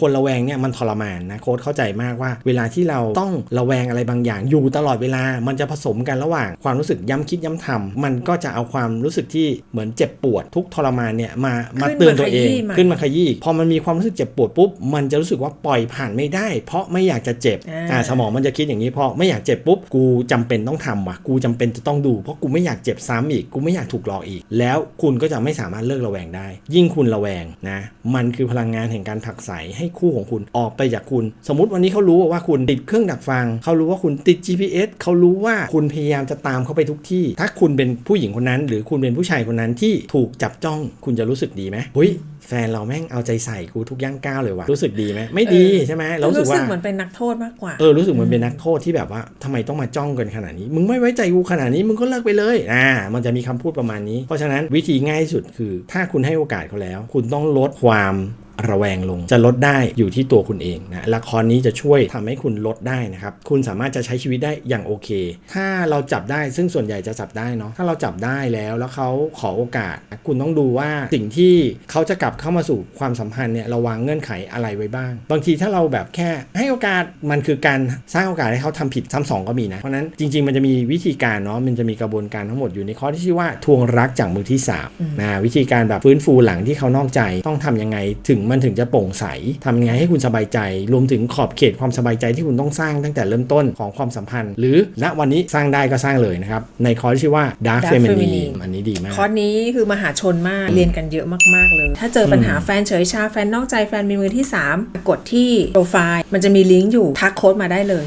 คนระแวงเนี่ยมันทรมานนะโค้ดเข้าใจมากว่า เวลาที่เราต้องระแวงอะไรบางอย่างอยู่ตลอดเวลา มันจะผสมกันระหว่างความรู้สึกย้ำคิดย้ำทำมันก็จะเอาความรู้สึกที่เหมือนเจ็บปวดทุกข์ทรมานเนี่ยมามาขึ้นมาเตือนตัวเองขยี้มันขึ้นมาขยี้อีกพอมันมีความรู้สึกเจ็บปวดปุ๊บมันจะรู้สึกว่าปล่อยผ่านไม่ได้ เพราะไม่อยากจะเจ็บอ่าอ่าสมองมันจะคิดอย่างนี้เพราะไม่อยากเจ็บปุ๊บกูจำเป็นต้องทำว่ะกูจำเป็นจะต้องดู เพราะกูไม่อยากเจ็บซ้ำอีกกูไม่อยากถูกหลอกอีก แล้วคุณก็จะไม่สามารถเลิกระแวงได้ ยิ่งคุณระแวงนะมันคือพลังงานแห่งการผลักไสให้คู่ของคุณออกไปจากคุณ สมมติวันนี้เขารู้ว่าคุณติดเครื่องดักฟัง เขารู้ว่าคุณติด GPS เขารู้ว่าคุณพยายามจะตามเขาไปทุกที่ ถ้าคุณเป็นผู้หญิงคนนั้น หรือคุณเป็นผู้ชายคนนั้นที่ถูกจับจ้องคุณจะรู้สึกดีไหมเฮ้ยแฟนเราแม่งเอาใจใส่กูทุกย่างก้าวเลยว่ะรู้สึกดีไหมไม่ดีใช่ไหมเรารู้สึกว่าเหมือนเป็นนักโทษมากกว่าเออรู้สึกเหมือนเป็นนักโทษที่แบบว่าทำไมต้องมาจ้องกันขนาดนี้ มึงไม่ไว้ใจกูขนาดนี้มึงก็เลิกไปเลยอ่ามันจะมีคำพูดประมาณนี้ เพราะฉะนั้นวิธีง่ายที่สุดคือ ถ้าคุณให้โอกาสเขาแล้ว คุณต้องลดความ ระแวงลง จะลดได้อยู่ที่ตัวคุณเองนะละครนี้จะช่วยทำให้คุณลดได้นะครับ คุณสามารถจะใช้ชีวิตได้อย่างโอเค ถ้าเราจับได้ซึ่งส่วนใหญ่จะจับได้เนาะถ้าเราจับได้แล้วแล้วเขาขอโอกาส คุณต้องดูว่าสิ่งที่เขาจะกลับเข้ามาสู่ความสัมพันธ์เนี่ยเราวางเงื่อนไขอะไรไว้บ้าง บางทีถ้าเราแบบแค่ให้โอกาสมันคือการสร้างโอกาสให้เขาทำผิดซ้ำสองก็มีนะเพราะนั้นจริง ๆ มันจะมีวิธีการเนาะมันจะมีกระบวนการทั้งหมดอยู่ในข้อที่ชื่อว่าทวงรักจากมือที่สามนะวิธีการแบบฟื้นฟูหลังที่เขานอกใจต้องทำยังไงถึงมันถึงจะโปร่งใสทำยังไงให้คุณสบายใจ รวมถึงขอบเขตความสบายใจที่คุณต้องสร้างตั้งแต่เริ่มต้นของความสัมพันธ์ หรือณวันนี้สร้างได้ก็สร้างเลยนะครับ ในคอร์สที่ชื่อว่า Dark Dark Feminine Feminine อันนี้ดีมาก คอร์สนี้คือมหาชนมากเรียนกันเยอะมากๆเลย ถ้าเจอปัญหาแฟนเฉยชาแฟนนอกใจแฟนมีมือที่ 3 กดที่โปรไฟล์มันจะมีลิงก์อยู่ทักโค้ดมาได้เลย